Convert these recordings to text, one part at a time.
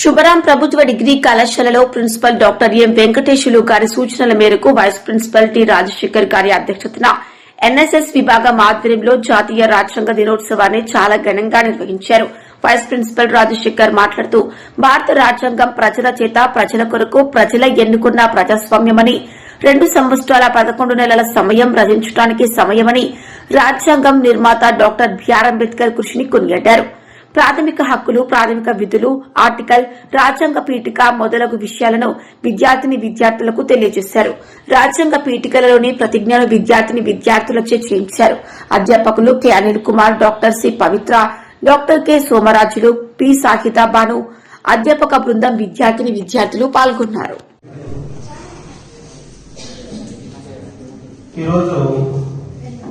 శుభరాం ప్రభుత్వ డిగ్రీ కళాశాలలో principal doctor M Venkatesulu గారి సూచనల మేరకు వైస్ ప్రిన్సిపల్ టి రాజశేఖర్ గారి అధ్యక్షతన ఎన్ఎస్ఎస్ విభాగం ఆధ్వర్యంలో జాతీయ రాజ్యాంగ దినోత్సవాన్ని చాలా ఘనంగా నిర్వహించారు. వైస్ ప్రిన్సిపల్ రాజశేఖర్ మాట్లాడుతూ భారత రాజ్యాంగం ప్రజల చేత ప్రజల కొరకు ప్రజల ఎన్నుకున్న ప్రజాస్వామ్యమని రెండు సంవత్సరాల పదకొండు నెలల సమయం రచించడానికి సమయమని రాజ్యాంగం నిర్మాత డాక్టర్ బిఆర్ అంబేద్కర్ కృషిని కొనియాడారు. ప్రాథమిక హక్కులు ప్రాథమిక విధులు ఆర్టికల్ రాజ్యాంగ పీఠిక మొదలగు విషయాలను విద్యార్థిని విద్యార్థులకు తెలియజేశారు. రాజ్యాంగ పీఠికలలోని ప్రతిజ్ఞను విద్యార్థిని విద్యార్థులచే చేయించారు. అధ్యాపకులు K. Anil Kumar doctor C. Pavitra doctor K. Somarajulu P. Sahitha Banu అధ్యాపక బృందం విద్యార్థిని విద్యార్థులు పాల్గొన్నారు. ఈరోజు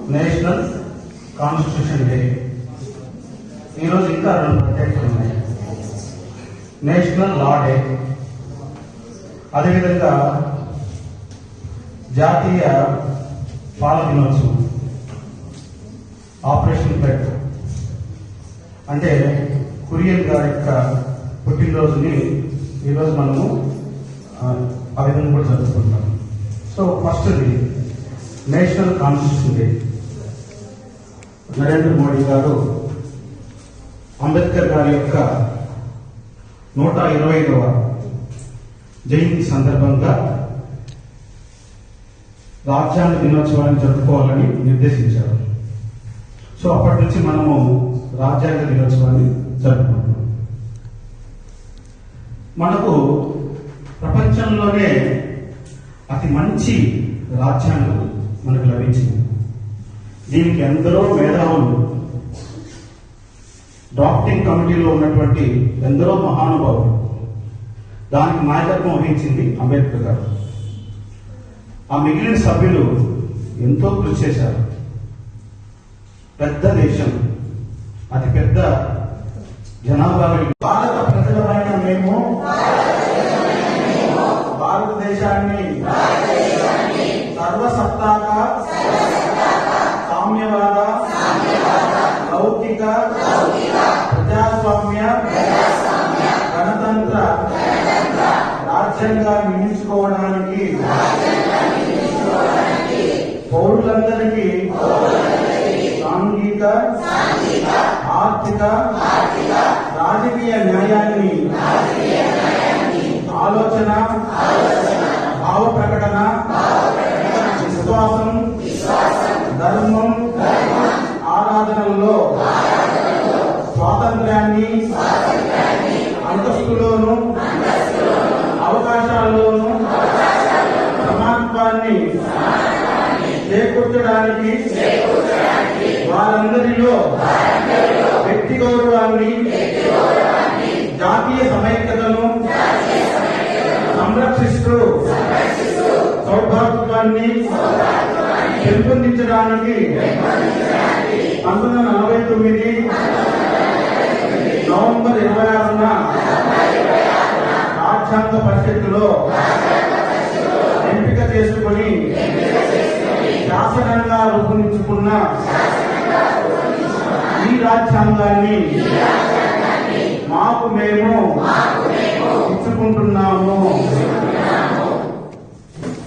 నేషనల్ కాన్స్టిట్యూషన్ డే. ఈరోజు ఇంకా రెండు ప్రత్యేకతలు ఉన్నాయి. National law day. అదేవిధంగా జాతీయ పాల దినోత్సవం. ఆపరేషన్ పెట్. అంటే కురియన్ గారి యొక్క పుట్టినరోజుని ఈరోజు మనము ఆ, విధంగా కూడా జరుపుకుంటాం. So first national constitution day. Narendra Modi గారు అంబేద్కర్ గారి యొక్క నూట ఇరవై ఐదవ జయంతి సందర్భంగా రాజ్యాంగ దినోత్సవాన్ని జరుపుకోవాలని నిర్దేశించారు. సో అప్పటి నుంచి మనము రాజ్యాంగ దినోత్సవాన్ని జరుపుకుంటున్నాం. మనకు ప్రపంచంలోనే అతి మంచి రాజ్యాంగం మనకు లభించింది. దీనికి ఎందరో మేధావులు డ్రాఫ్టింగ్ కమిటీలో ఉన్నటువంటి ఎందరో మహానుభావులు దానికి నాయకత్వం వహించింది అంబేద్కర్ గారు ఆ మిగిలిన సభ్యులు ఎంతో కృషి చేశారు పెద్ద దేశం అతి పెద్ద జనాభా భారత ప్రజలమైన మేము భారతదేశాన్ని సర్వసత్తాక సామ్యవాద లౌకిక ప్రజాస్వామ్య గణతంత్ర రాజ్యాంగాన్ని నిర్మించుకోవడానికి పౌరులందరికీ సాంఘిక ఆర్థిక రాజకీయ న్యాయాన్ని స్వాతంత్రాన్ని అంతస్తులోను అవకాశాల్లోను సమానత్వాన్ని చేకూర్చడానికి వారందరిలో వ్యక్తి గౌరవాన్ని జాతీయ సమైక్యతను సంరక్షిస్తూ సౌభాగ్యాన్ని పెంపొందించడానికి పంతొమ్మిది వందల నలభై తొమ్మిది నవంబర్ ఇరవై ఆరున రాజ్యాంగ పరిషత్తులో ఎంపిక చేసుకుని శాసనంగా రూపొందించుకున్న ఈ రాజ్యాంగాన్ని మాకు మేము